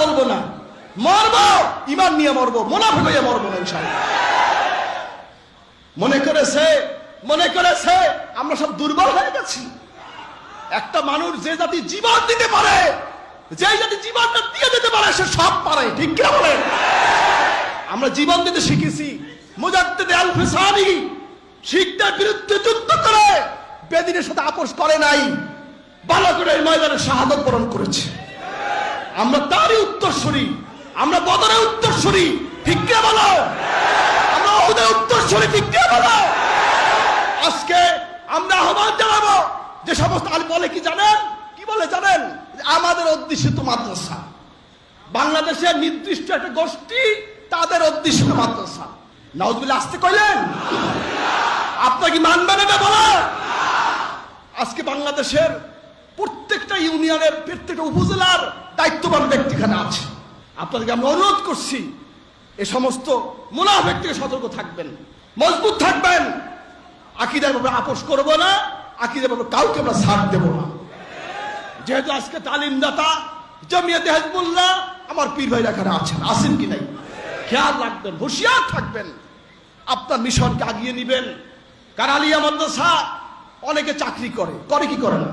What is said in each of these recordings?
বলব না। মরবো ইমান নিয়ে মরবো, মোনাফিক হয়ে মরবো না ইনশাআল্লাহ। মনে করেছে মনে করেছে, আমরা সব দুর্বল হয়ে গেছি। একটা মানুষ যে জাতি জীবন দিতে পারে যে জাতি জীবনটা দিয়ে দিতে পারে, সে সব পারে। ঠিক কিনা বলেন? আমরা জীবন দিতে শিখেছি। মুজাদ্দিদ আল ফিসানি শিখদের বিরুদ্ধে যুদ্ধ করে, বেদিনের সাথে আপোষ করে নাই। ভালো ময়দানে শাহাদত বরণ করেছে। আমরা তারই উত্তরসূরি আমরা বদরে উত্তরসূরি ঠিক কে বলো? আমরা ওদের উত্তরসূরি ঠিক কে বলো? আজকে আমরা আহ্বান জানাব, যে সমস্ত আল বলে কি জানেন? কি বলে জানেন? আমাদের অধ্যুষিত মাদ্রাসা। বাংলাদেশের নির্দিষ্ট একটা গোষ্ঠী, তাদের অধ্যুষিত মাদ্রাসা। নাউজবিল্লা আসতে কইলেন? আপনার কি মানবেন এটা বলা? আজকে বাংলাদেশের ইউনিয়নের প্রত্যেকটা উপজেলার দায়িত্ববান ব্যক্তি এখানে আছে। আপনাদেরকে আমরা অনুরোধ করছি, এ সমস্ত মুনাফেক থেকে সতর্ক থাকবেন, মজবুত থাকবেন। আকিদার ব্যাপারে আপোষ করব না, আকিদার ব্যাপারে কাউকে আমরা ছাড় দেব না। যেহেতু আজকে তালিমদাতা জমিয়তে হেজবুল্লাহ, আমার পীর ভাই এখানে আছেন আছেন কি নাই? খেয়াল রাখবেন, হুঁশিয়ার থাকবেন। আপনার মিশনকে আগিয়ে নিবেন। কারালিয়া মাদ্রাসা? অনেকে চাকরি করে করে কি করে না?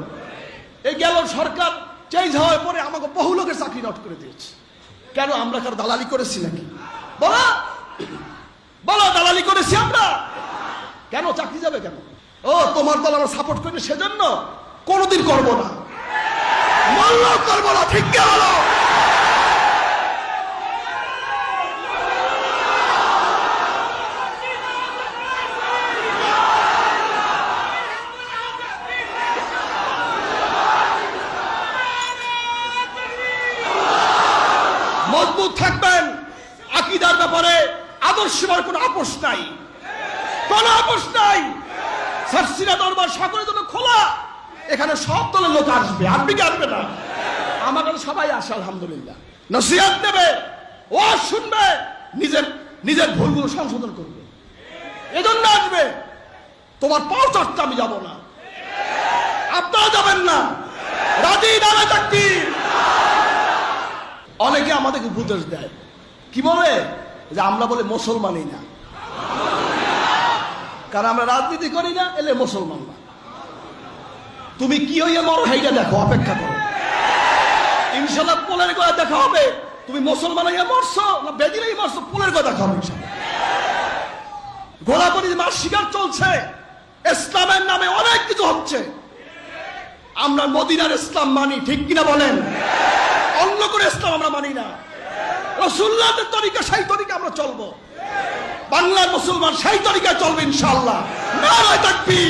এই গেল সরকার চেঞ্জ হওয়ার পরে আমাকে বহু লোকের চাকরি নট করে দিয়েছে। কেন আমরা কার দালালি করেছি নাকি? বলো! বলো, দালালি করেছি আমরা! কেন চাকরি যাবে কেন? ও, তোমার দল আমরা সাপোর্ট করি সেজন্য কোনোদিন করব না। করব না, ঠিক কে বলো? মজবুত থাকবেন। আকিদার ব্যাপারে আদর্শের কোনো আপোষ নাই। কোনো আপোষ নাই। সার্সিনা দরবার সকলের জন্য খোলা। এখানে সব দলের লোক আসবে। আসবে কি আসবে না? আমার কাছে সবাই আসে, আলহামদুলিল্লাহ। নসিহাত দেবে ও শুনবে, নিজের নিজের ভুলগুলো সংশোধন করবে। এজন্য আসবে। তোমার পাও চারটা আমি যাব না। আপনারা যাবেন না। রাজি নামে চাকরি আমাদেরকে উপদেশ দেয়। কি বলে? যে আমরা বলে মুসলমানই না। কারণ আমরা রাজনীতি করি না, এলে মুসলমান না। তুমি কি হইয়া মরো সেইটা দেখো, অপেক্ষা করো। ইনশাল্লাহ পোলের গলা দেখা হবে। তুমি মুসলমান হইয়া মরছো না বেদিনেই মরছো, পোলের গলা দেখা হবে ইনশাল্লাহ। গোলাপরি মাস শিকার চলছে। ইসলামের নামে অনেক কিছু হচ্ছে। আমরা মদিনার ইসলাম মানি, ঠিক কিনা বলেন? ইসলাম আমরা মানি না। রসুল্লাদের তরিকা, সেই তরিকা আমরা চলবো। বাংলার মুসলমান সেই তরিকায় চলবে ইনশাল্লাহ থাকবি